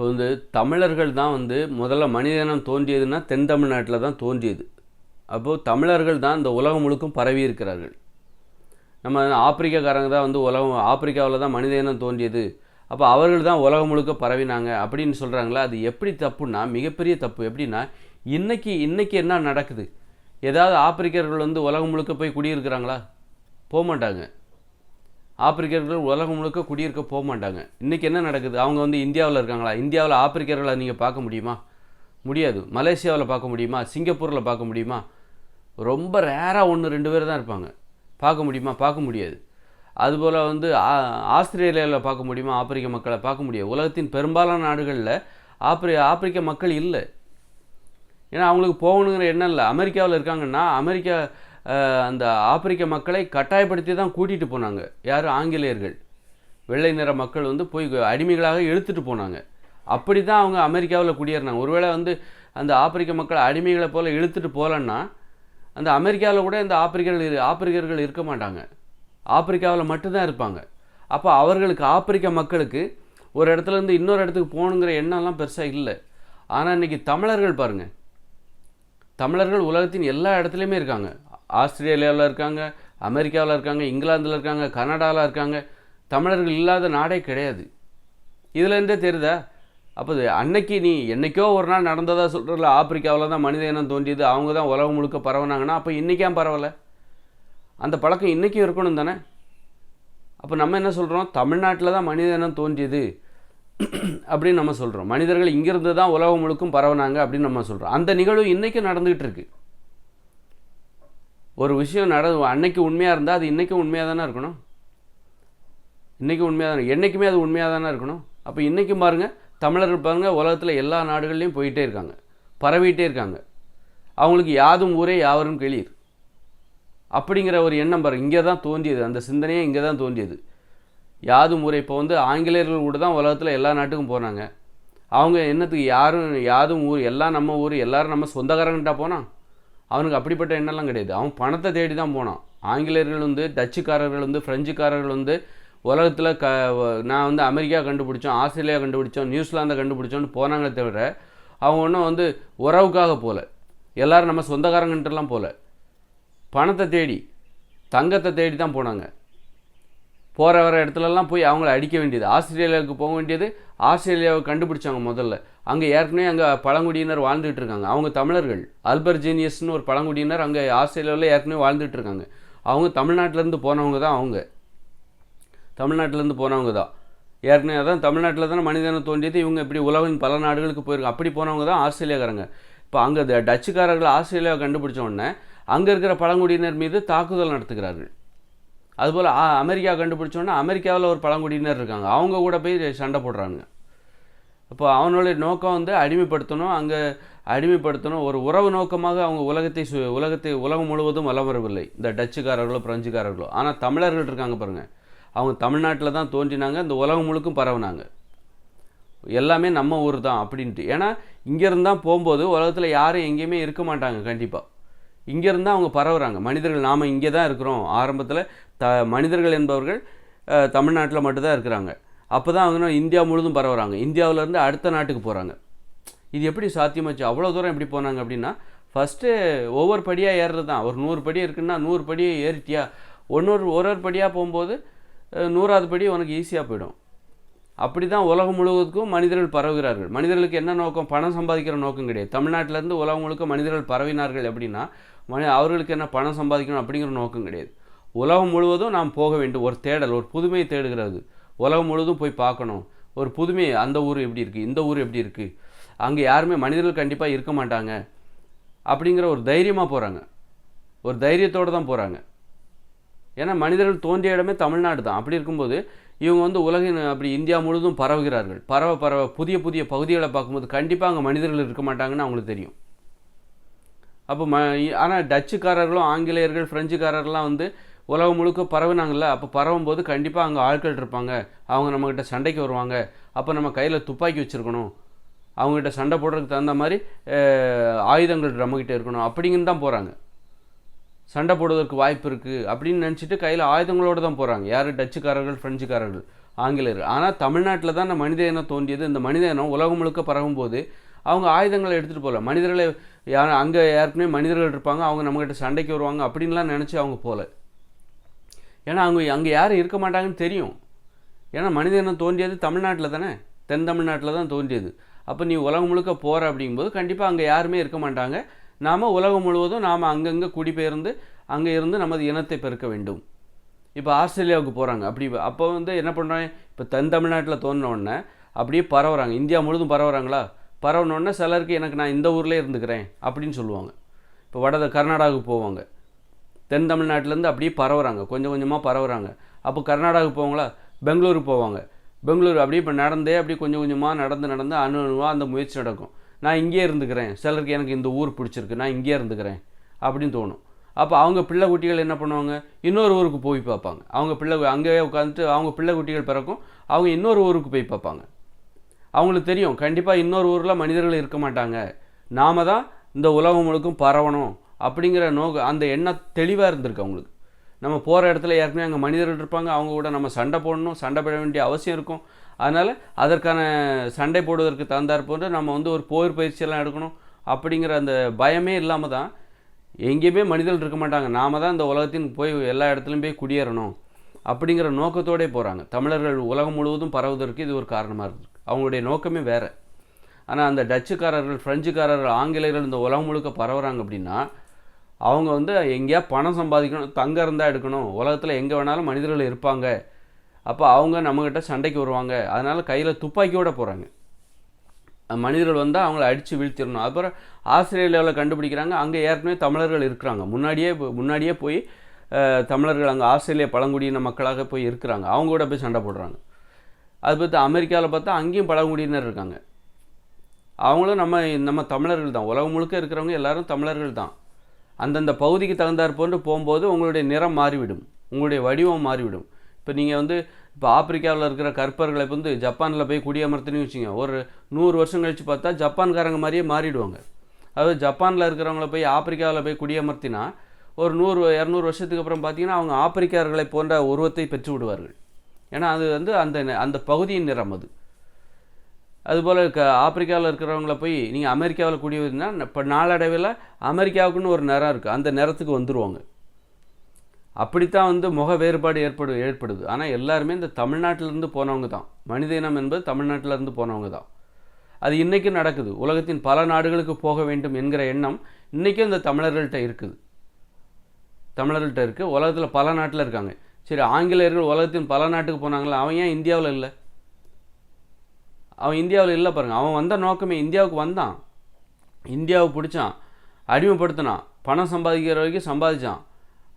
இப்போ வந்து தமிழர்கள் தான் வந்து முதல்ல மனிதனம் தோன்றியதுன்னா தென் தமிழ்நாட்டில் தான் தோன்றியது. அப்போது தமிழர்கள் தான் இந்த உலகம் முழுக்கும் பரவி இருக்கிறார்கள். நம்ம ஆப்பிரிக்காக்காரங்க தான் வந்து உலகம் ஆப்பிரிக்காவில் தான் மனித இனம் தோன்றியது. அப்போ அவர்கள் தான் உலகம் முழுக்க பரவினாங்க அப்படின்னு சொல்கிறாங்களா அது எப்படி தப்புன்னா மிகப்பெரிய தப்பு எப்படின்னா இன்றைக்கி இன்றைக்கி என்ன நடக்குது? ஏதாவது ஆப்பிரிக்கர்கள் வந்து உலகம் முழுக்க போய் குடியிருக்கிறாங்களா? போக மாட்டாங்க. ஆப்பிரிக்கர்கள் உலகம் முழுக்க குடியிருக்க போக மாட்டாங்க. இன்றைக்கி என்ன நடக்குது? அவங்க வந்து இந்தியாவில் இருக்காங்களா? இந்தியாவில் ஆப்பிரிக்கர்களை நீங்கள் பார்க்க முடியுமா? முடியாது. மலேசியாவில் பார்க்க முடியுமா? சிங்கப்பூரில் பார்க்க முடியுமா? ரொம்ப ரேராக ஒன்று ரெண்டு பேர் தான் இருப்பாங்க. பார்க்க முடியுமா? பார்க்க முடியாது. அதுபோல் வந்து ஆ- ஆஸ்திரேலியாவில் பார்க்க முடியுமா? ஆப்பிரிக்க மக்களை பார்க்க முடியாது. உலகத்தின் பெரும்பாலான நாடுகளில் ஆப்பிரி ஆப்பிரிக்க மக்கள் இல்லை. ஏன்னா அவங்களுக்கு போகணுங்கிற எண்ணம் இல்லை. அமெரிக்காவில் இருக்காங்கன்னா அமெரிக்கா அந்த ஆப்பிரிக்க மக்களை கட்டாயப்படுத்தி தான் கூட்டிகிட்டு போனாங்க. யார்? ஆங்கிலேயர்கள். வெள்ளை நிற மக்கள் வந்து போய் அடிமைகளாக இழுத்துட்டு போனாங்க. அப்படி தான் அவங்க அமெரிக்காவில் குடியேறினாங்க. ஒருவேளை வந்து அந்த ஆப்பிரிக்க மக்களை அடிமைகளை போல் இழுத்துட்டு போகலன்னா அந்த அமெரிக்காவில் கூட இந்த ஆப்பிரிக்கர்கள் ஆப்பிரிக்கர்கள் இருக்க மாட்டாங்க. ஆப்பிரிக்காவில் மட்டும்தான் இருப்பாங்க. அப்போ அவர்களுக்கு ஆப்பிரிக்க மக்களுக்கு ஒரு இடத்துல இருந்து இன்னொரு இடத்துக்கு போகணுங்கிற எண்ணம்லாம் பெருசாக இல்லை. ஆனால் இன்னைக்கு தமிழர்கள் பாருங்கள் தமிழர்கள் உலகத்தின் எல்லா இடத்துலையுமே இருக்காங்க. ஆஸ்திரேலியாவில் இருக்காங்க அமெரிக்காவில் இருக்காங்க இங்கிலாந்தில் இருக்காங்க கனடாவில் இருக்காங்க. தமிழர்கள் இல்லாத நாடே கிடையாது. இதுலேருந்தே தெரியுதா? அப்போ அன்னைக்கு நீ என்னைக்கோ ஒரு நாள் நடந்ததாக சொல்கிறல ஆப்பிரிக்காவில் தான் மனித இனம் தோன்றியது. அவங்க தான் உலகம் முழுக்க பரவுனாங்கன்னா அப்போ இன்றைக்கே பரவலை. அந்த பழக்கம் இன்றைக்கும் இருக்கணும் தானே? அப்போ நம்ம என்ன சொல்கிறோம் தமிழ்நாட்டில் தான் மனித இனம் தோன்றியது அப்படின்னு நம்ம சொல்கிறோம் மனிதர்கள் இங்கிருந்து தான் உலகம் முழுக்கும் பரவுனாங்க அப்படின்னு நம்ம சொல்கிறோம் அந்த நிகழ்வு இன்றைக்கும் நடந்துகிட்டு இருக்குது ஒரு விஷயம் நட அன்னைக்கு உண்மையாக இருந்தால் அது இன்றைக்கும் உண்மையாக தானே இருக்கணும்? இன்றைக்கும் உண்மையாக தானே என்றைக்குமே அது உண்மையாக தானே இருக்கணும்? அப்போ இன்றைக்கும் பாருங்கள் தமிழர்கள் பாருங்கள் உலகத்தில் எல்லா நாடுகள்லையும் போயிட்டே இருக்காங்க. பரவிட்டே இருக்காங்க. அவங்களுக்கு யாதும் ஊரே யாவரும் வெளியர் அப்படிங்கிற ஒரு எண்ணம் பாருங்கள் இங்கே தான் தோன்றியது. அந்த சிந்தனையே இங்கே தான் தோன்றியது. யாதும் ஊரே இப்போ வந்து ஆங்கிலேயர்கள் கூட தான் உலகத்தில் எல்லா நாட்டுக்கும் போனாங்க. அவங்க என்னத்துக்கு யாரும் யாதும் ஊர் எல்லாம் நம்ம ஊர் எல்லாரும் நம்ம சொந்தக்காரங்கிட்ட போனால் அவனுக்கு அப்படிப்பட்ட எண்ணம்லாம் கிடையாது. அவன் பணத்தை தேடி தான் போனான். ஆங்கிலேயர்கள் வந்து டச்சுக்காரர்கள் வந்து ஃப்ரெஞ்சுக்காரர்கள் வந்து உலகத்தில் க நான் வந்து அமெரிக்கா கண்டுபிடிச்சோம் ஆஸ்திரேலியா கண்டுபிடிச்சோம் நியூசிலாந்தை கண்டுபிடிச்சோன்னு போனாங்களே தவிர அவங்க ஒன்றும் வந்து உறவுக்காக போகல எல்லோரும் நம்ம சொந்தக்காரங்கன்ட்டுலாம் போகல பணத்தை தேடி தங்கத்தை தேடி தான் போனாங்க. போகிற வர இடத்துலலாம் போய் அவங்கள அடிக்க வேண்டியது. ஆஸ்திரேலியாவுக்கு போக வேண்டியது ஆஸ்திரேலியாவை கண்டுபிடிச்சாங்க முதல்ல. அங்கே ஏற்கனவே அங்கே பழங்குடியினர் வாழ்ந்துட்டு இருக்காங்க. அவங்க தமிழர்கள் அல்பர்ஜீனியஸ்னு ஒரு பழங்குடியினர் அங்கே ஆஸ்திரேலியாவில் ஏற்கனவே வாழ்ந்துட்டு இருக்காங்க. அவங்க தமிழ்நாட்டிலேருந்து போனவங்க தான் அவங்க. தமிழ்நாட்டிலேருந்து போனவங்க தான். ஏற்கனவே அதான் தமிழ்நாட்டில் தானே மனிதனை தோன்றியது இவங்க இப்படி உலகின் பல நாடுகளுக்கு போயிருக்காங்க அப்படி போனவங்க தான் ஆஸ்திரேலியாக்காரங்க. இப்போ அங்கே டச்சுக்காரர்கள் ஆஸ்திரேலியாவை கண்டுபிடிச்ச உடனே அங்கே இருக்கிற பழங்குடியினர் மீது தாக்குதல் நடத்துகிறார்கள். அதுபோல் அமெரிக்கா கண்டுபிடிச்சோன்னா அமெரிக்காவில் ஒரு பழங்குடியினர் இருக்காங்க. அவங்க கூட போய் சண்டை போடுறாங்க அப்போ அவனுடைய நோக்கம் வந்து அடிமைப்படுத்தணும். அங்கே அடிமைப்படுத்தணும். ஒரு உறவு நோக்கமாக அவங்க உலகத்தை சு உலகத்தை உலகம் முழுவதும் வலம் வரவில்லை. இந்த டச்சுக்காரர்களோ பிரெஞ்சுக்காரர்களோ. ஆனால் தமிழர்கள் இருக்காங்க பாருங்கள் அவங்க தமிழ்நாட்டில் தான் தோன்றினாங்க. இந்த உலகம் முழுக்கும் பரவுனாங்க. எல்லாமே நம்ம ஊர் தான் அப்படின்ட்டு. ஏன்னா இங்கேருந்து தான் போகும்போது உலகத்தில் யாரும் எங்கேயுமே இருக்க மாட்டாங்க கண்டிப்பாக இங்கேருந்து அவங்க பரவுறாங்க. மனிதர்கள் நாம் இங்கே தான் இருக்கிறோம். ஆரம்பத்தில் த மனிதர்கள் என்பவர்கள் தமிழ்நாட்டில் மட்டும்தான் இருக்கிறாங்க. அப்போ தான் அவங்க இந்தியா முழுதும் பரவுறாங்க. இந்தியாவிலேருந்து அடுத்த நாட்டுக்கு போகிறாங்க இது எப்படி சாத்தியமாச்சு அவ்வளோ தூரம் எப்படி போனாங்க அப்படின்னா ஃபஸ்ட்டு ஒவ்வொரு படியாக ஏறுறது தான் ஒரு நூறு படி இருக்குன்னா நூறு படியை ஏறிட்டியா? ஒன்னொரு ஒரு ஒரு படியாக போகும்போது நூறாவது படி உனக்கு ஈஸியாக போயிடும். அப்படி தான் உலகம் முழுவதுக்கும் மனிதர்கள் பரவுகிறார்கள். மனிதர்களுக்கு என்ன நோக்கம்? பணம் சம்பாதிக்கிற நோக்கம் கிடையாது. தமிழ்நாட்டிலேருந்து உலகம் முழுக்க மனிதர்கள் பரவினார்கள் எப்படின்னா மனி அவர்களுக்கு என்ன பணம் சம்பாதிக்கணும் அப்படிங்கிற நோக்கம் கிடையாது. உலகம் முழுவதும் நாம் போக வேண்டும். ஒரு தேடல் ஒரு புதுமையை தேடுகிறது. உலகம் முழுவதும் போய் பார்க்கணும். ஒரு புதுமை அந்த ஊர் எப்படி இருக்குது இந்த ஊர் எப்படி இருக்குது அங்கே யாருமே மனிதர்கள் கண்டிப்பாக இருக்க மாட்டாங்க. அப்படிங்கிற ஒரு தைரியமாக போகிறாங்க ஒரு தைரியத்தோடு தான் போகிறாங்க ஏன்னா மனிதர்கள் தோன்றிய இடமே தமிழ்நாடு தான். அப்படி இருக்கும்போது இவங்க வந்து உலகின் அப்படி இந்தியா முழுதும் பரவுகிறார்கள். பரவ பரவ புதிய புதிய பகுதிகளை பார்க்கும்போது கண்டிப்பாக அங்கே மனிதர்கள் இருக்க மாட்டாங்கன்னு அவங்களுக்கு தெரியும். அப்போ ம ஆனால் டச்சுக்காரர்களும் ஆங்கிலேயர்கள் ஃப்ரெஞ்சுக்காரர்கள்லாம் வந்து உலகம் முழுக்க பரவினாங்கள அப்போ பரவும் போது கண்டிப்பாக அங்கே ஆட்கள் இருப்பாங்க. அவங்க நம்மக்கிட்ட சண்டைக்கு வருவாங்க. அப்போ நம்ம கையில் துப்பாக்கி வச்சுருக்கணும். அவங்ககிட்ட சண்டை போடுறதுக்கு தகுந்த மாதிரி ஆயுதங்கள் நம்மக்கிட்ட இருக்கணும். அப்படிங்கன்னு தான் போகிறாங்க சண்டை போடுவதற்கு வாய்ப்பு இருக்குது அப்படின்னு நினச்சிட்டு கையில் ஆயுதங்களோடு தான் போகிறாங்க யார்? டச்சுக்காரர்கள் ஃப்ரெஞ்சுக்காரர்கள் ஆங்கிலேயர் ஆனால் தமிழ்நாட்டில் தான் இந்த மனித இனம் தோன்றியது. இந்த மனித இனம் உலகம் முழுக்க பரவும்போது அவங்க ஆயுதங்களை எடுத்துகிட்டு போகல. மனிதர்களை யார் அங்கே யாருக்குமே மனிதர்கள் இருப்பாங்க. அவங்க நம்மக்கிட்ட சண்டைக்கு வருவாங்க. அப்படின்லாம் நினச்சி அவங்க போகல. ஏன்னா அவங்க அங்கே யாரும் இருக்க மாட்டாங்கன்னு தெரியும். ஏன்னா மனித இனம் தோன்றியது தமிழ்நாட்டில் தானே? தென் தமிழ்நாட்டில் தான் தோன்றியது. அப்போ நீ உலகம் முழுக்க போகிற அப்படிங்கும்போது கண்டிப்பாக அங்கே யாருமே இருக்க மாட்டாங்க. நாம் உலகம் முழுவதும் நாம் அங்கங்கே குடிபெயர்ந்து அங்கே இருந்து நமது இனத்தை பெருக்க வேண்டும். இப்போ ஆஸ்திரேலியாவுக்கு போகிறாங்க அப்படி அப்போ வந்து என்ன பண்ணுறாங்க இப்போ தென் தமிழ்நாட்டில் தோணுனோடனே அப்படியே பரவுறாங்க. இந்தியா முழுதும் பரவுறாங்களா? பரவுன சிலருக்கு எனக்கு நான் இந்த ஊர்லேயே இருந்துக்கிறேன் அப்படின்னு சொல்லுவாங்க. இப்போ வட கர்நாடகாவுக்கு போவாங்க. தென் தமிழ்நாட்டிலேருந்து அப்படியே பரவுறாங்க. கொஞ்சம் கொஞ்சமாக பரவுறாங்க. அப்போ கர்நாடகாவுக்கு போவாங்களா? பெங்களூருக்கு போவாங்க. பெங்களூர் அப்படியே இப்போ நடந்தே அப்படியே கொஞ்சம் கொஞ்சமாக நடந்து நடந்து அணு அணுவாக அந்த முயற்சி நடக்கும். நான் இங்கேயே இருந்துக்கிறேன். சிலருக்கு எனக்கு இந்த ஊர் பிடிச்சிருக்கு. நான் இங்கேயே இருந்துக்கிறேன் அப்படின்னு தோணும். அப்போ அவங்க பிள்ளை குட்டிகள் என்ன பண்ணுவாங்க? இன்னொரு ஊருக்கு போய் பார்ப்பாங்க. அவங்க பிள்ளை அங்கேயே உட்காந்துட்டு அவங்க பிள்ளை குட்டிகள் பிறக்கும். அவங்க இன்னொரு ஊருக்கு போய் பார்ப்பாங்க. அவங்களுக்கு தெரியும். கண்டிப்பாக இன்னொரு ஊரில் மனிதர்கள் இருக்க மாட்டாங்க. நாம தான் இந்த உலகம் முழுக்கும் பரவணும். அப்படிங்கிற நோக்க அந்த எண்ணம் தெளிவாக இருந்திருக்கு அவங்களுக்கு. நம்ம போகிற இடத்துல ஏற்கனவே அங்கே மனிதர்கள் இருப்பாங்க அவங்க கூட நம்ம சண்டை போடணும் சண்டை போட வேண்டிய அவசியம் இருக்கும். அதனால் அதற்கான சண்டை போடுவதற்கு தகுந்தார் போன்று நம்ம வந்து ஒரு போர் பயிற்சியெல்லாம் எடுக்கணும் அப்படிங்கிற அந்த பயமே இல்லாமல் தான் எங்கேயுமே மனிதர்கள் இருக்க மாட்டாங்க. நாம தான் இந்த உலகத்தின் போய் எல்லா இடத்துலையும் போய் குடியேறணும் அப்படிங்கிற நோக்கத்தோடே போகிறாங்க தமிழர்கள் உலகம் முழுவதும் பரவுவதற்கு இது ஒரு காரணமாக இருக்குது அவங்களுடைய நோக்கமே வேறு. ஆனால் அந்த டச்சுக்காரர்கள் ஃப்ரெஞ்சுக்காரர்கள் ஆங்கிலேயர்கள் இந்த உலகம் முழுக்க பரவுகிறாங்க அப்படின்னா அவங்க வந்து எங்கேயா பணம் சம்பாதிக்கணும் தங்கம் இருந்தால் எடுக்கணும். உலகத்தில் எங்கே வேணாலும் மனிதர்கள் இருப்பாங்க. அப்போ அவங்க நம்மக்கிட்ட சண்டைக்கு வருவாங்க. அதனால் கையில் துப்பாக்கியோட போகிறாங்க மனிதர்கள் வந்தால் அவங்கள அடித்து வீழ்த்திடணும். அப்புறம் ஆஸ்திரேலியாவில் கண்டுபிடிக்கிறாங்க? அங்கே ஏற்கனவே தமிழர்கள் இருக்கிறாங்க. முன்னாடியே முன்னாடியே போய் தமிழர்கள் அங்கே ஆஸ்திரேலிய பழங்குடியின மக்களாக போய் இருக்கிறாங்க. அவங்க கூட போய் சண்டை போடுறாங்க. அது பார்த்து அமெரிக்காவில் பார்த்தா அங்கேயும் பழங்குடியினர் இருக்காங்க. அவங்களும் நம்ம நம்ம தமிழர்கள் தான். உலகம் முழுக்க இருக்கிறவங்க எல்லாரும் தமிழர்கள் தான். அந்தந்த பகுதிக்கு தகுந்தாற் போன்று போகும்போது உங்களுடைய நிறம் மாறிவிடும். உங்களுடைய வடிவம் மாறிவிடும். இப்போ நீங்கள் வந்து இப்போ ஆப்பிரிக்காவில் இருக்கிற கற்பர்களை வந்து ஜப்பானில் போய் குடியமர்த்தினு வச்சுங்க ஒரு நூறு வருஷம் கழித்து பார்த்தா ஜப்பான்காரங்க மாதிரியே மாறிடுவாங்க. அதாவது ஜப்பானில் இருக்கிறவங்கள போய் ஆப்பிரிக்காவில் போய் குடியமர்த்தினா ஒரு நூறு இரநூறு வருஷத்துக்கு அப்புறம் பார்த்தீங்கன்னா அவங்க ஆப்பிரிக்கர்களை போன்ற உருவத்தை பெற்று விடுவார்கள் ஏன்னா அது வந்து அந்த ந- அந்த பகுதியின் நிறம் அது. அதுபோல் க ஆப்பிரிக்காவில் இருக்கிறவங்கள போய் நீங்கள் அமெரிக்காவில் குடியிருந்தா இப்போ நாளடைவில் அமெரிக்காவுக்குன்னு ஒரு நிறம் இருக்குது அந்த நிறத்துக்கு வந்துடுவாங்க அப்படித்தான் வந்து முக வேறுபாடு ஏற்படு ஏற்படுது. ஆனால் எல்லாருமே இந்த தமிழ்நாட்டிலேருந்து போனவங்க தான். மனித இனம் என்பது தமிழ்நாட்டிலேருந்து போனவங்க தான். அது இன்றைக்கும் நடக்குது. உலகத்தின் பல நாடுகளுக்கு போக வேண்டும் என்கிற எண்ணம் இன்றைக்கும் இந்த தமிழர்கள்ட்ட இருக்குது. தமிழர்கள்ட்ட இருக்குது உலகத்தில் பல நாட்டில் இருக்காங்க. சரி ஆங்கிலேயர்கள் உலகத்தின் பல நாட்டுக்கு போனாங்களா? அவன் ஏன் இந்தியாவில் இல்லை? அவன் இந்தியாவில் இல்லை பாருங்க. அவன் வந்த நோக்கமே இந்தியாவுக்கு வந்தான். இந்தியாவை பிடிச்சான். அடிமைப்படுத்தினான். பணம் சம்பாதிக்கிற வரைக்கும் சம்பாதிச்சான்.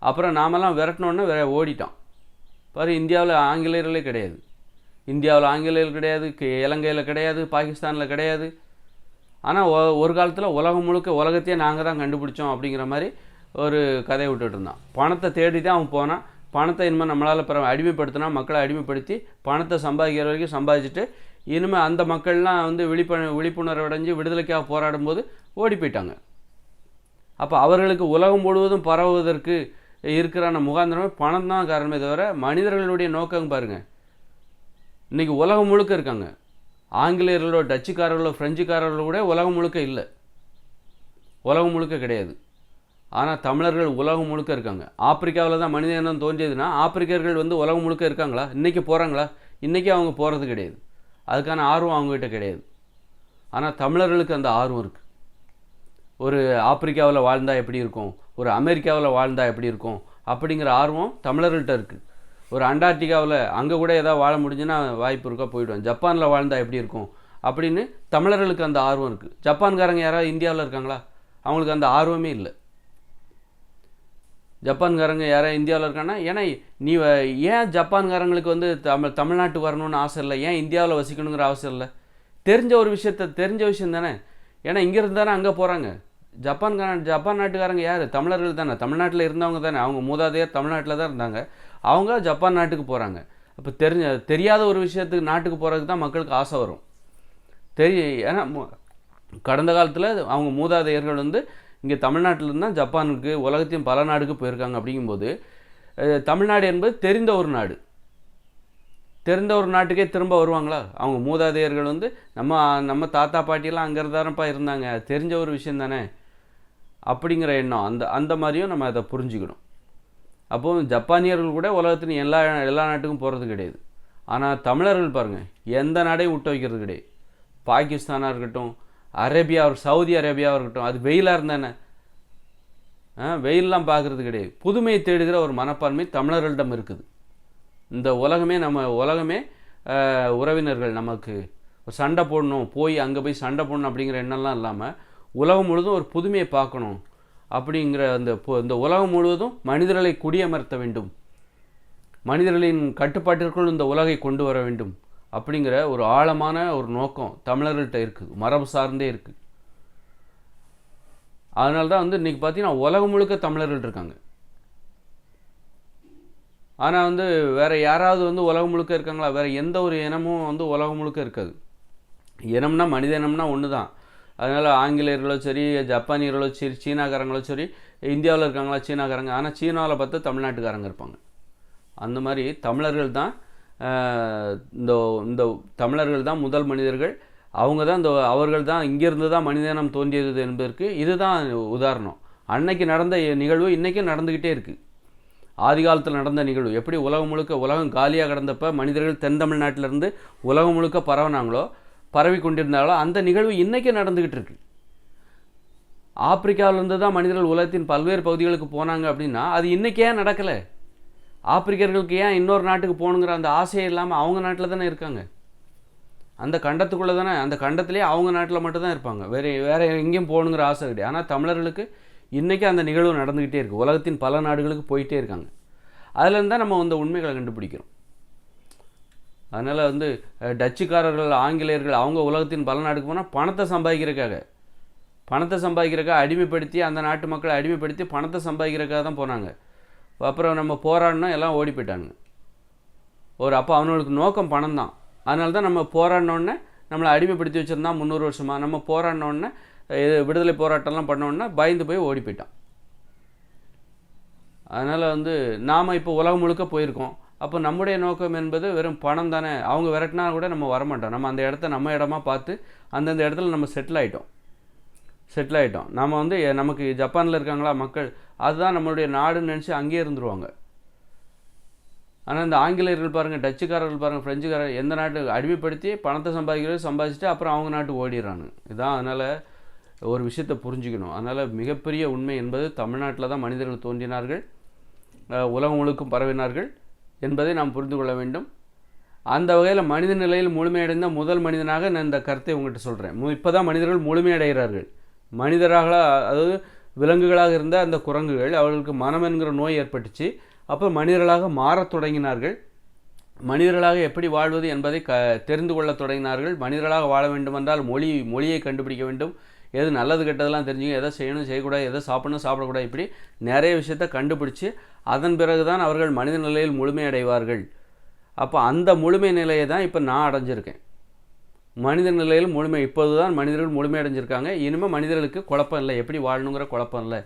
அப்புறம் நாமெல்லாம் விரட்டினோன்னே வேற ஓடிட்டான் பாரு இந்தியாவில் ஆங்கிலேயர்களே கிடையாது. இந்தியாவில் ஆங்கிலேயர்கள் கிடையாது இலங்கையில் கிடையாது பாகிஸ்தானில் கிடையாது. ஆனால் ஒரு காலத்தில் உலகம் முழுக்க உலகத்தையே நாங்கள் தான் கண்டுபிடிச்சோம் அப்படிங்கிற மாதிரி ஒரு கதையை விட்டுட்டு இருந்தான். பணத்தை தேடி தான் அவன் போனான். பணத்தை இனிமேல் நம்மளால் பிற அடிமைப்படுத்தினா மக்களை அடிமைப்படுத்தி பணத்தை சம்பாதிக்கிற வரைக்கும் சம்பாதிச்சுட்டு இனிமேல் அந்த மக்கள்லாம் வந்து விழிப்ப விழிப்புணர்வு அடைஞ்சு விடுதலைக்காக போராடும்போது ஓடி போயிட்டாங்க. அப்போ அவர்களுக்கு உலகம் முழுவதும் பரவுவதற்கு இருக்கிற அந்த முகாந்திரமே பணம் தான் காரணமே தவிர மனிதர்களுடைய நோக்கம் பாருங்கள் இன்றைக்கி உலகம் முழுக்க இருக்காங்க. ஆங்கிலேயர்களோ டச்சுக்காரர்களோ ஃப்ரெஞ்சுக்காரர்களோ கூட உலகம் முழுக்க இல்லை. உலகம் முழுக்க கிடையாது. ஆனால் தமிழர்கள் உலகம் முழுக்க இருக்காங்க. ஆப்பிரிக்காவில் தான் மனித இனம் தோன்றியதுன்னா ஆப்பிரிக்கர்கள் வந்து உலகம் முழுக்க இருக்காங்களா? இன்றைக்கி போகிறாங்களா இன்றைக்கி அவங்க போகிறது கிடையாது. அதுக்கான ஆர்வம் அவங்ககிட்ட கிடையாது. ஆனால் தமிழர்களுக்கு அந்த ஆர்வம் இருக்குது ஒரு ஆப்பிரிக்காவில் வாழ்ந்தால் எப்படி இருக்கும்? ஒரு அமெரிக்காவில் வாழ்ந்தால் எப்படி இருக்கும்? அப்படிங்கிற ஆர்வம் தமிழர்கள்ட்ட இருக்குது ஒரு அண்டார்டிகாவில் அங்கே கூட ஏதாவது வாழ முடிஞ்சுன்னா வாய்ப்பு இருக்கா? போயிடுவேன். ஜப்பானில் வாழ்ந்தால் எப்படி இருக்கும்? அப்படின்னு தமிழர்களுக்கு அந்த ஆர்வம் இருக்குது ஜப்பான்காரங்க யாராவது இந்தியாவில் இருக்காங்களா? அவங்களுக்கு அந்த ஆர்வமே இல்லை. ஜப்பான்காரங்க யாராவது இந்தியாவில் இருக்காங்கன்னா ஏன்னா நீ வ- ஏன் ஜப்பான்காரங்களுக்கு வந்து தமிழ் தமிழ்நாட்டு வரணும்னு ஆசை இல்லை? ஏன் இந்தியாவில் வசிக்கணுங்கிற அவசியம் இல்லை? தெரிஞ்ச ஒரு விஷயத்த தெரிஞ்ச விஷயம் தானே. ஏன்னா இங்கே இருந்தானே அங்கே போகிறாங்க ஜப்பான்கார ஜப்பான் நாட்டுக்காரங்க யார்? தமிழர்கள் தானே. தமிழ்நாட்டில் இருந்தவங்க தானே. அவங்க மூதாதையர் தமிழ்நாட்டில் தான் இருந்தாங்க. அவங்க ஜப்பான் நாட்டுக்கு போகிறாங்க அப்போ தெரிஞ்ச தெரியாத ஒரு விஷயத்துக்கு நாட்டுக்கு போகிறதுக்கு தான் மக்களுக்கு ஆசை வரும். தெரிய ஏன்னா கடந்த காலத்தில் அவங்க மூதாதையர்கள் வந்து இங்கே தமிழ்நாட்டில் தான் ஜப்பானுக்கு உலகத்தையும் பல நாடுக்கு போயிருக்காங்க அப்படிங்கும்போது தமிழ்நாடு என்பது தெரிந்த ஒரு நாடு. தெரிந்த ஒரு நாட்டுக்கே திரும்ப வருவாங்களா? அவங்க மூதாதையர்கள் வந்து நம்ம நம்ம தாத்தா பாட்டியெல்லாம் அங்கே இருந்தாரப்பா இருந்தாங்க தெரிஞ்ச ஒரு விஷயம் தானே? அப்படிங்கிற எண்ணம். அந்த அந்த மாதிரியும் நம்ம அதை புரிஞ்சுக்கணும். அப்போது ஜப்பானியர்கள் கூட உலகத்தின் எல்லா எல்லா நாட்டுக்கும் போகிறது கிடையாது. ஆனால் தமிழர்கள் பாருங்கள் எந்த நாடையும் விட்டு வைக்கிறது கிடையாது. பாகிஸ்தானாக இருக்கட்டும் அரேபியா சவுதி அரேபியாவாக இருக்கட்டும் அது வெயிலாக இருந்தானே? வெயிலெலாம் பார்க்குறது கிடையாது. புதுமையை தேடுகிற ஒரு மனப்பான்மை தமிழர்களிடம் இருக்குது. இந்த உலகமே நம்ம உலகமே உறவினர்கள் நமக்கு ஒரு சண்டை போடணும் போய் அங்கே போய் சண்டை போடணும் அப்படிங்கிற எண்ணம்லாம் இல்லாமல் உலகம் முழுதும் ஒரு புதுமையை பார்க்கணும் அப்படிங்கிற அந்த இந்த உலகம் முழுவதும் மனிதர்களை குடியமர்த்த வேண்டும். மனிதர்களின் கட்டுப்பாட்டிற்குள் இந்த உலகை கொண்டு வர வேண்டும். அப்படிங்கிற ஒரு ஆழமான ஒரு நோக்கம் தமிழர்கள்ட்ட இருக்குது. மரபு சார்ந்தே இருக்குது அதனால தான் வந்து இன்றைக்கி பார்த்தீங்கன்னா உலகம் முழுக்க தமிழர்கள் இருக்காங்க. ஆனால் வந்து வேறு யாராவது வந்து உலகம் முழுக்க இருக்காங்களா? வேறு எந்த ஒரு இனமும் வந்து உலகம் முழுக்க இருக்காது. இனம்னா மனித இனம்னா ஒன்று தான் அதனால் ஆங்கிலேயர்களோ சரி ஜப்பானியர்களோ சரி சீனாக்காரங்களோ சரி இந்தியாவில் இருக்காங்களா? சீனாக்காரங்க. ஆனால் சீனாவில் பார்த்தா தமிழ்நாட்டுக்காரங்க இருப்பாங்க. அந்த மாதிரி தமிழர்கள் தான் இந்த இந்த தமிழர்கள் தான் முதல் மனிதர்கள். அவங்க தான் இந்த அவர்கள் தான் இங்கேருந்து தான் மனிதனம் தோன்றியது என்பதற்கு இதுதான் உதாரணம். அன்னைக்கு நடந்த நிகழ்வு இன்றைக்கும் நடந்துக்கிட்டே இருக்குது ஆதி காலத்தில் நடந்த நிகழ்வு. எப்படி உலகம் முழுக்க உலகம் காலியாக கிடந்தப்போ மனிதர்கள் தென் தமிழ்நாட்டிலேருந்து உலகம் முழுக்க பரவினாங்களோ பரவி கொண்டிருந்தாங்களோ அந்த நிகழ்வு இன்றைக்கும் நடந்துக்கிட்டு இருக்கு. ஆப்பிரிக்காவிலேருந்து தான் மனிதர்கள் உலகத்தின் பல்வேறு பகுதிகளுக்கு போனாங்க அப்படின்னா அது இன்றைக்கே ஏன் நடக்கலை. ஆப்பிரிக்கர்களுக்கு ஏன் இன்னொரு நாட்டுக்கு போகணுங்கிற அந்த ஆசையே இல்லாமல் அவங்க நாட்டில் தானே இருக்காங்க. அந்த கண்டத்துக்குள்ளே தானே அந்த கண்டத்திலே அவங்க நாட்டில் மட்டும்தான் இருப்பாங்க. வேறு வேறு எங்கேயும் போகணுங்கிற ஆசை கிடையாது. ஆனால் தமிழர்களுக்கு இன்றைக்கி அந்த நிகழ்வு நடந்துக்கிட்டே இருக்குது உலகத்தின் பல நாடுகளுக்கு போயிட்டே இருக்காங்க. அதுலேருந்து தான் நம்ம அந்த உண்மைகளை கண்டுபிடிக்கிறோம். அதனால் வந்து டச்சுக்காரர்கள் ஆங்கிலேயர்கள் அவங்க உலகத்தின் பல நாடுக்கு போனால் பணத்தை சம்பாதிக்கிறக்காக பணத்தை சம்பாதிக்கிறக்காக அடிமைப்படுத்தி அந்த நாட்டு மக்களை அடிமைப்படுத்தி பணத்தை சம்பாதிக்கிறக்காக தான் போனாங்க. அப்புறம் நம்ம போராடினோம் எல்லாம் ஓடி போயிட்டாங்க ஒரு அப்போ அவனுக்கு நோக்கம் பணம் தான். அதனால தான் நம்ம போராடினோடனே நம்மளை அடிமைப்படுத்தி வச்சுருந்தான் முந்நூறு வருஷமாக நம்ம போராடினோடனே இது விடுதலை போராட்டம்லாம் பண்ணோன்னா பயந்து போய் ஓடி போயிட்டான். அதனால் வந்து நாம் இப்போ உலகம் முழுக்க போயிருக்கோம். அப்போ நம்முடைய நோக்கம் என்பது வெறும் பணம் தானே. அவங்க விரட்டினா கூட நம்ம வரமாட்டோம். நம்ம அந்த இடத்த நம்ம இடமா பார்த்து அந்தந்த இடத்துல நம்ம செட்டில் ஆகிட்டோம் செட்டில் ஆகிட்டோம் நம்ம வந்து எ- நமக்கு ஜப்பானில் இருக்காங்களா மக்கள்? அதுதான் நம்மளுடைய நாடுன்னு நினச்சி அங்கேயே இருந்துருவாங்க. ஆனால் இந்த ஆங்கிலேயர்கள் பாருங்கள் டச்சுக்காரர்கள் பாருங்கள் ஃப்ரெஞ்சுக்காரர் எந்த நாட்டு அடிமைப்படுத்தி பணத்தை சம்பாதிக்கிறது சம்பாதிச்சுட்டு அப்புறம் அவங்க நாட்டு ஓடிடுறாங்க இதான் அதனால் ஒரு விஷயத்தை புரிஞ்சுக்கணும். அதனால் மிகப்பெரிய உண்மை என்பது தமிழ்நாட்டில் தான் மனிதர்கள் தோன்றினார்கள் உலகம் முழுக்கும் பரவினார்கள் என்பதை நாம் புரிந்து கொள்ள வேண்டும். அந்த வகையில் மனித நிலையில் முழுமையடைந்த முதல் மனிதனாக நான் இந்த கருத்தை உங்கள்கிட்ட சொல்கிறேன் இப்போ தான் மனிதர்கள் முழுமையடைகிறார்கள். மனிதராக அதாவது விலங்குகளாக இருந்த அந்த குரங்குகள் அவர்களுக்கு மனம் என்கிற நோய் ஏற்பட்டுச்சு. அப்போ மனிதர்களாக மாறத் தொடங்கினார்கள். மனிதர்களாக எப்படி வாழ்வது என்பதை க தெரிந்து கொள்ளத் தொடங்கினார்கள். மனிதர்களாக வாழ வேண்டுமென்றால் மொழி மொழியை கண்டுபிடிக்க வேண்டும். எது நல்லது கெட்டதெல்லாம் தெரிஞ்சுங்க எதை செய்யணும் செய்யக்கூடாது. எதை சாப்பிடணும் சாப்பிடக்கூடாது. இப்படி நிறைய விஷயத்தை கண்டுபிடிச்சு அதன் பிறகு தான் அவர்கள் மனித நிலையில் முழுமையடைவார்கள். அப்போ அந்த முழுமை நிலையை தான் இப்போ நான் அடைஞ்சிருக்கேன். மனித நிலையில் முழுமை இப்போது தான் மனிதர்கள் முழுமையடைஞ்சிருக்காங்க இனிமேல் மனிதர்களுக்கு குழப்பம் இல்லை. எப்படி வாழணுங்கிற குழப்பம் இல்லை.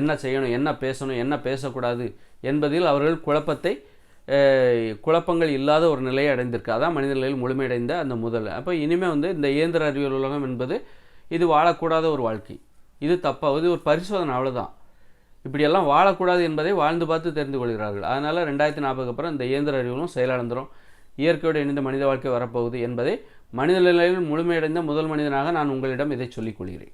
என்ன செய்யணும் என்ன பேசணும் என்ன பேசக்கூடாது என்பதில் அவர்கள் குழப்பத்தை குழப்பங்கள் இல்லாத ஒரு நிலையை அடைந்திருக்கு. அதான் மனித நிலையில் முழுமையடைந்த அந்த முதல். அப்போ இனிமேல் வந்து இந்த இயந்திர அறிவியல் உலகம் என்பது இது வாழக்கூடாத ஒரு வாழ்க்கை. இது தப்பாக இது ஒரு பரிசோதனை அவ்வளோதான் இப்படியெல்லாம் வாழக்கூடாது என்பதை வாழ்ந்து பார்த்து தெரிந்து கொள்கிறார்கள். அதனால் ரெண்டாயிரத்தி நாற்பதுக்கு அப்புறம் இந்த இயந்திர அறிவியலும் செயலிழந்துரும் இயற்கையோடு இணைந்த மனித வாழ்க்கை வரப்போகுது என்பதை மனித நிலையில் முழுமையடைந்த முதல் மனிதனாக நான் உங்களிடம் இதை சொல்லிக் கொள்கிறேன்.